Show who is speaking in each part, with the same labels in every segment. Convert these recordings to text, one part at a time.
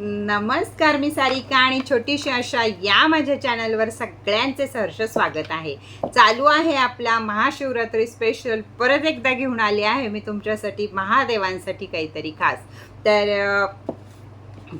Speaker 1: नमस्कार मी सारिका आणि छोटीशी अशा या माझ्या चॅनलवर सगळ्यांचे सहर्ष स्वागत आहे. चालू आहे आपला महाशिवरात्री स्पेशल परत एकदा घेऊन आले आहे मी तुमच्यासाठी महादेवांसाठी काहीतरी खास. तर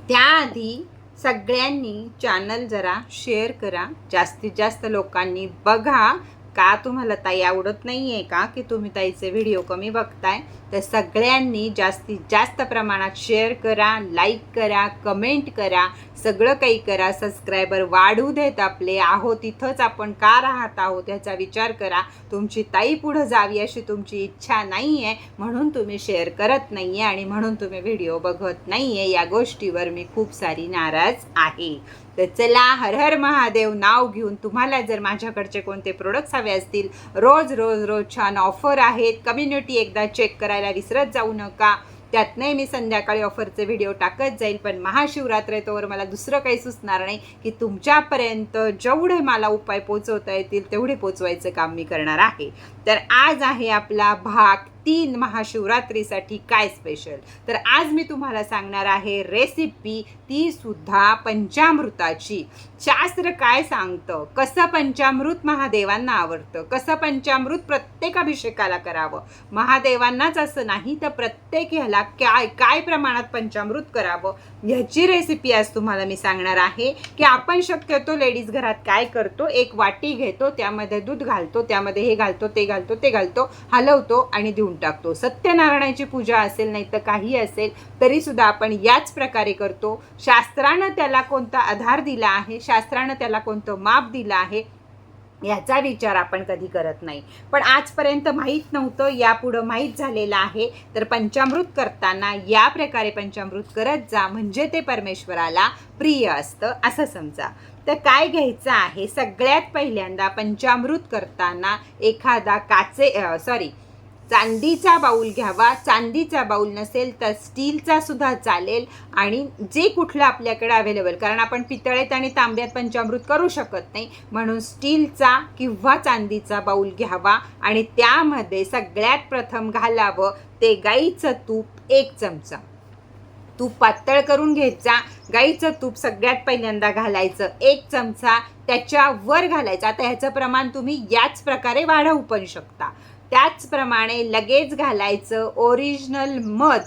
Speaker 1: त्याआधी सगळ्यांनी चॅनल जरा शेअर करा. जास्तीत जास्त लोकांनी बघा. का तुम्हाला ताई आवडत नाही आहे का? की तुम्ही ताईचे व्हिडिओ कमी बघताय? तर सगळ्यांनी जास्तीत जास्त प्रमाणात शेअर करा लाईक करा कमेंट करा सगळं काही करा. सबस्क्रायबर वाढू देत आपले. आहो तिथंच आपण का राहत आहोत याचा विचार करा. तुमची ताई पुढं जावी अशी तुमची इच्छा नाही आहे म्हणून तुम्ही शेअर करत नाही आहे आणि म्हणून तुम्ही व्हिडिओ बघत नाही आहे या गोष्टीवर मी खूप सारी नाराज आहे. तर चला हर हर महादेव नाव घेऊन तुम्हाला जर माझ्याकडचे कोणते प्रोडक्ट्स हवे असतील रोज रोज रोज छान ऑफर आहेत. कम्युनिटी एकदा चेक करा. करायला विसरत जाऊ नका. त्यातनंही मी संध्याकाळी ऑफरचे व्हिडिओ टाकत जाईल पण महाशिवरात्र येतोवर तोवर मला दुसरं काही सुचणार नाही की तुमच्यापर्यंत जेवढे मला उपाय पोचवता येतील तेवढे पोचवायचं काम मी करणार आहे. तर आज आहे आपला भाग तीन महाशिवरात्रीसाठी काय स्पेशल तर आज मी तुम्हाला सांगणार आहे रेसिपी ती सुद्धा पंचामृताची. शास्त्र काय सांगतं? कसं पंचामृत महादेवांना आवडतं? कसं पंचामृत प्रत्येक अभिषेकाला करावं? महादेवांनाच असं नाही तर प्रत्येक ह्याला काय काय प्रमाणात पंचामृत करावं? ह्याची रेसिपी आज तुम्हाला मी सांगणार आहे की आपण शक्यतो लेडीज घरात काय करतो? एक वाटी घेतो त्यामध्ये दूध घालतो त्यामध्ये हे घालतो ते घालतो. घालतो ते घालतो हलवतो आणि देऊन टाकतो. सत्यनारायणाची पूजा असेल नाही तर काही असेल तरी सुद्धा आपण याच प्रकारे करतो. शास्त्रानं त्याला कोणता आधार दिला आहे शास्त्रानं त्याला कोणतं माप दिलं आहे याचा विचार आपण कधी करत नाही. पण आजपर्यंत माहीत नव्हतं यापुढं माहीत झालेलं आहे. तर पंचामृत करताना या प्रकारे पंचामृत करत जा म्हणजे ते परमेश्वराला प्रिय असतं असं समजा. तर काय घ्यायचं आहे? सगळ्यात पहिल्यांदा पंचामृत करताना एखादा काचे सॉरी चांदीचा बाऊल घ्यावा. चांदीचा बाऊल नसेल तर स्टीलचा सुद्धा चालेल. आणि जे कुठलं आपल्याकडे अवेलेबल कारण आपण पितळेत आणि तांब्यात पंचामृत करू शकत नाही. म्हणून स्टीलचा किंवा चांदीचा बाऊल घ्यावा. आणि त्यामध्ये सगळ्यात प्रथम घालावं ते गाईचं तूप एक चमचा. तूप पातळ करून घ्यायचा. गाईचं तूप सगळ्यात पहिल्यांदा घालायचं. एक चमचा त्याच्यावर घालायचा. आता ह्याचं प्रमाण तुम्ही याच प्रकारे वाढवू पण शकता. त्याचप्रमाणे लगेच घालायचं ओरिजिनल मध.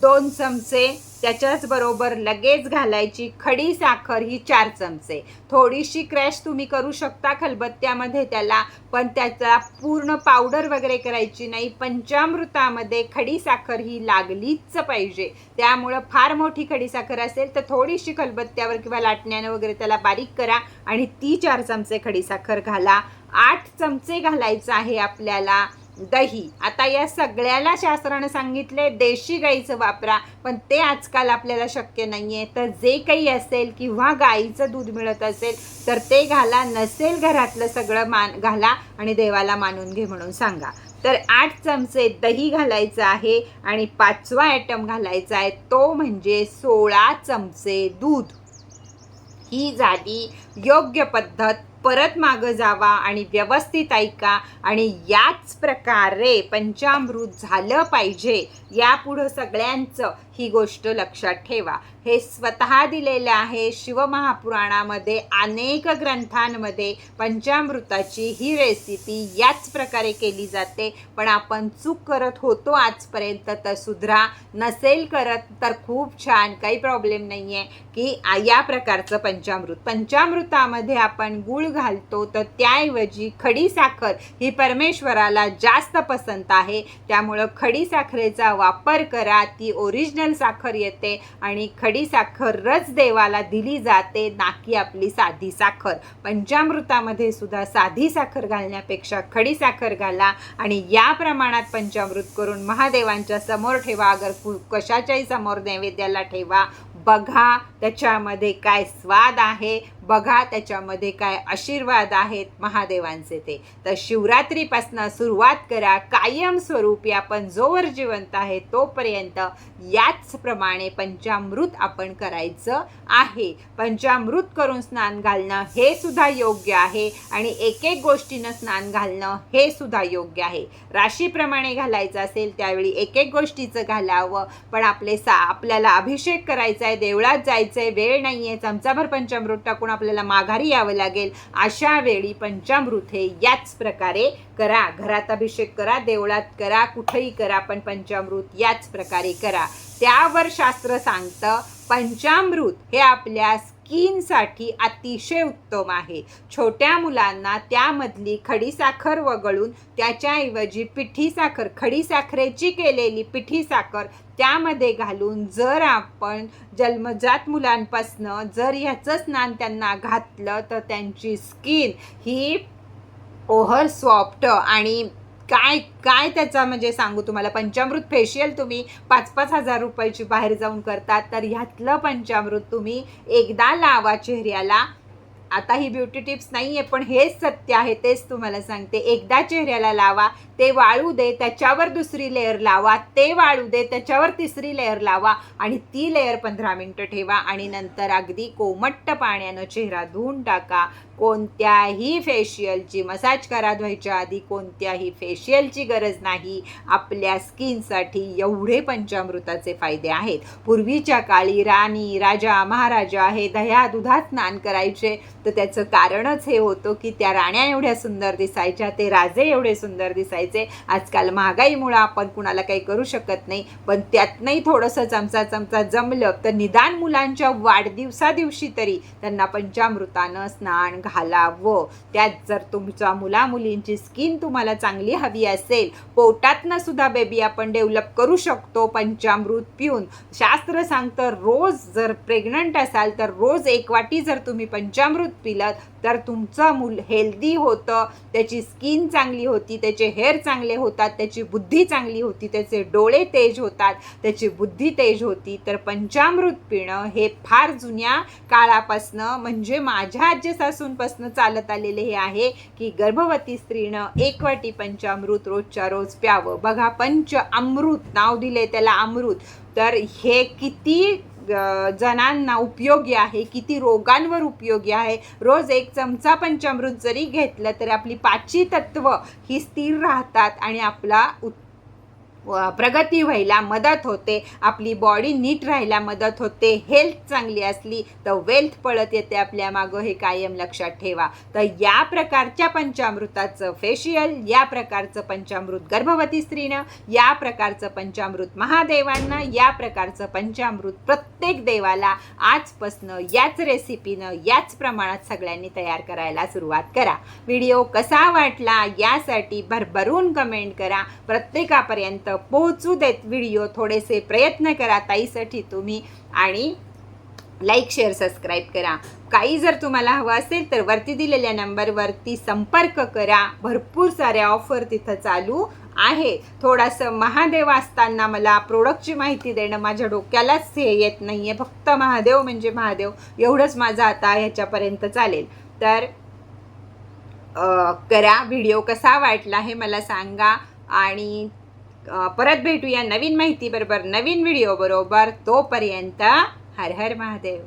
Speaker 1: दोन चमचे त्याच्याच बरोबर लगेच घालायची खडी साखर ही चार चमचे. थोडीशी क्रॅश तुम्ही करू शकता खलबत्त्यामध्ये त्याला पण त्याचा पूर्ण पावडर वगैरे करायची नाही. पंचामृतामध्ये खडी साखर ही लागलीच पाहिजे. त्यामुळं फार मोठी खडी साखर असेल तर थोडीशी खलबत्त्यावर किंवा लाटण्यानं वगैरे त्याला बारीक करा आणि ती चार चमचे खडी साखर घाला. आठ चमचे घालायचं आहे आपल्याला. दही. आता या सगळ्याला शास्त्रानं सांगितले देशी गाईचं वापरा पण ते आजकाल आपल्याला शक्य नाही आहे तर जे काही असेल किंवा गाईचं दूध मिळत असेल तर ते घाला नसेल घरातलं सगळं मान घाला आणि देवाला मानून घे म्हणून सांगा. तर आठ चमचे दही घालायचं आहे आणि पाचवा आयटम घालायचा आहे तो म्हणजे सोळा चमचे दूध. ही झाली योग्य पद्धत. परत मागं जावा आणि व्यवस्थित ऐका आणि याच प्रकारे पंचामृत झालं पाहिजे. यापुढं सगळ्यांचं ही गोष्ट लक्षात ठेवा. हे स्वतः दिलेलं आहे शिवमहापुराणामध्ये अनेक ग्रंथांमध्ये. पंचामृताची ही रेसिपी याच प्रकारे केली जाते. पण आपण चूक करत होतो आजपर्यंत तर सुधरा. नसेल करत तर खूप छान. काही प्रॉब्लेम नाही आहे की या प्रकारचं पंचामृत. पंचामृतामध्ये आपण गुळ घालतो तर त्याऐवजी खडी साखर ही परमेश्वराला जास्त पसंत आहे. त्यामुळं खडी साखरेचा वापर करा ती ओरिजिनल साखर येते आणि खडी साखरच देवाला दिली जाते ना की आपली साधी साखर. पंचामृतामध्ये सुद्धा साधी साखर घालण्यापेक्षा खडी साखर घाला आणि या प्रमाणात पंचामृत करून महादेवांच्या समोर ठेवा अगर कशाच्याही समोर नैवेद्याला ठेवा बघा त्याच्यामध्ये काय स्वाद आहे. बघा त्याच्यामध्ये काय आशीर्वाद आहेत महादेवांचे ते. तर शिवरात्रीपासून सुरुवात करा कायमस्वरूपी आपण जोवर जिवंत आहे तोपर्यंत याचप्रमाणे पंचामृत आपण करायचं आहे. पंचामृत करून स्नान घालणं हे सुद्धा योग्य आहे आणि एक एक गोष्टीनं स्नान घालणं हे सुद्धा योग्य आहे. राशीप्रमाणे घालायचं असेल त्यावेळी एक एक गोष्टीचं घालावं पण आपले सा आपल्याला अभिषेक करायचा आहे देवळात जायचं आहे वेळ नाही आहे चमचाभर पंचामृत टाकून आपल्याला माघारी यावं लागेल. अशा वेळी पंचामृत हे याच प्रकारे करा. घरात अभिषेक करा देवळात करा कुठेही करा पण पंचामृत याच प्रकारे करा. त्यावर शास्त्र सांगतं पंचामृत हे आपल्या स्किनसाठी अतिशय उत्तम आहे. छोट्या मुलांना त्यामधली खडीसाखर वगळून त्याच्याऐवजी पिठी साखर खडीसाखरेची केलेली पिठी साखर त्यामध्ये घालून जर आपण जन्मजात मुलांपासनं जर ह्याचं स्नान त्यांना घातलं तर त्यांची स्किन ही ओहर सॉफ्ट आणि काय काय त्याचा म्हणजे सांगू तुम्हाला? पंचामृत फेशियल तुम्ही पाच पाच हजार रुपयाची बाहेर जाऊन करतात तर ह्यातलं पंचामृत तुम्ही एकदा लावा चेहऱ्याला. आता ही ब्युटी टिप्स नाही आहे पण हेच सत्य आहे तेच तुम्हाला सांगते. एकदा चेहऱ्याला लावा ते वाळू दे त्याच्यावर दुसरी लेअर लावा ते वाळू दे त्याच्यावर तिसरी लेअर लावा आणि ती लेअर पंधरा मिनटं ठेवा आणि नंतर अगदी कोमट्ट पाण्यानं चेहरा धुवून टाका. कोणत्याही फेशियलची मसाज करा धुवायच्या आधी. कोणत्याही फेशियलची गरज नाही. आपल्या स्किनसाठी एवढे पंचामृताचे फायदे आहेत. पूर्वीच्या काळी राणी राजा महाराजा हे दह्या दुधात स्नान करायचे. तर त्याचं कारणच हे होतं की त्या राण्या एवढ्या सुंदर दिसायच्या ते राजे एवढे सुंदर दिसायचे. आजकाल महागाईमुळं आपण कुणाला काही करू शकत नाही. पण त्यातनंही थोडंसं चमचा चमचा जमलं तर निदान मुलांच्या वाढदिवसा दिवशी तरी त्यांना पंचामृतानं स्नान घालावं. त्यात जर तुमच्या मुला मुलींची स्किन तुम्हाला चांगली हवी असेल पोटातनं सुद्धा बेबी आपण डेव्हलप करू शकतो पंचामृत पिऊन. शास्त्र सांगतं रोज जर प्रेग्नंट असाल तर रोज एक वाटी जर तुम्ही पंचामृत पिलं तर तुमचं मूल हेल्दी होतं त्याची स्किन चांगली होती त्याचे हेअर चांगले होतात त्याची बुद्धी चांगली होती त्याचे डोळे तेज होतात त्याची बुद्धी तेज होती तर पंचामृत पिणं हे फार जुन्या काळापासनं म्हणजे माझ्या आजी सासूंपासनं चालत आलेले हे आहे की गर्भवती स्त्रीनं एक वाटी पंचामृत रोजच्या रोज प्यावं. बघा पंच अमृत नाव दिले त्याला अमृत. तर हे किती जणांना उपयोगी आहे किती रोगांवर उपयोगी आहे. रोज एक चमचा पंचामृत जरी घेतलं तरी आपली पाची तत्व ही स्थिर राहतात आणि आपला उत् प्रगती व्हायला मदत होते. आपली बॉडी नीट राहायला मदत होते. हेल्थ चांगली असली तर वेल्थ पळत येते आपल्या मागं. हे कायम लक्षात ठेवा. तर या प्रकारच्या पंचामृताचं फेशियल या प्रकारचं पंचामृत गर्भवती स्त्रीनं या प्रकारचं पंचामृत महादेवांना या प्रकारचं पंचामृत प्रत्येक देवाला आजपासनं याच रेसिपीनं याच प्रमाणात सगळ्यांनी तयार करायला सुरुवात करा. व्हिडिओ कसा वाटला यासाठी भरभरून कमेंट करा. प्रत्येकापर्यंत पोहोचू देत व्हिडिओ थोडेसे प्रयत्न करा ताईसाठी तुम्ही. आणि लाईक शेअर सबस्क्राईब करा. काही जर तुम्हाला हवं असेल तर वरती दिलेल्या नंबरवरती संपर्क करा. भरपूर साऱ्या ऑफर तिथं चालू आहे. थोडंसं महादेव असताना मला प्रोडक्टची माहिती देणं माझ्या डोक्यालाच हे येत नाही आहे फक्त महादेव म्हणजे महादेव. एवढंच माझं आता ह्याच्यापर्यंत चालेल. तर करा. व्हिडिओ कसा वाटला हे मला सांगा. आणि परत भेटूया नवीन माहितीबरोबर नवीन व्हिडिओ बरोबर. तोपर्यंत हर हर महादेव.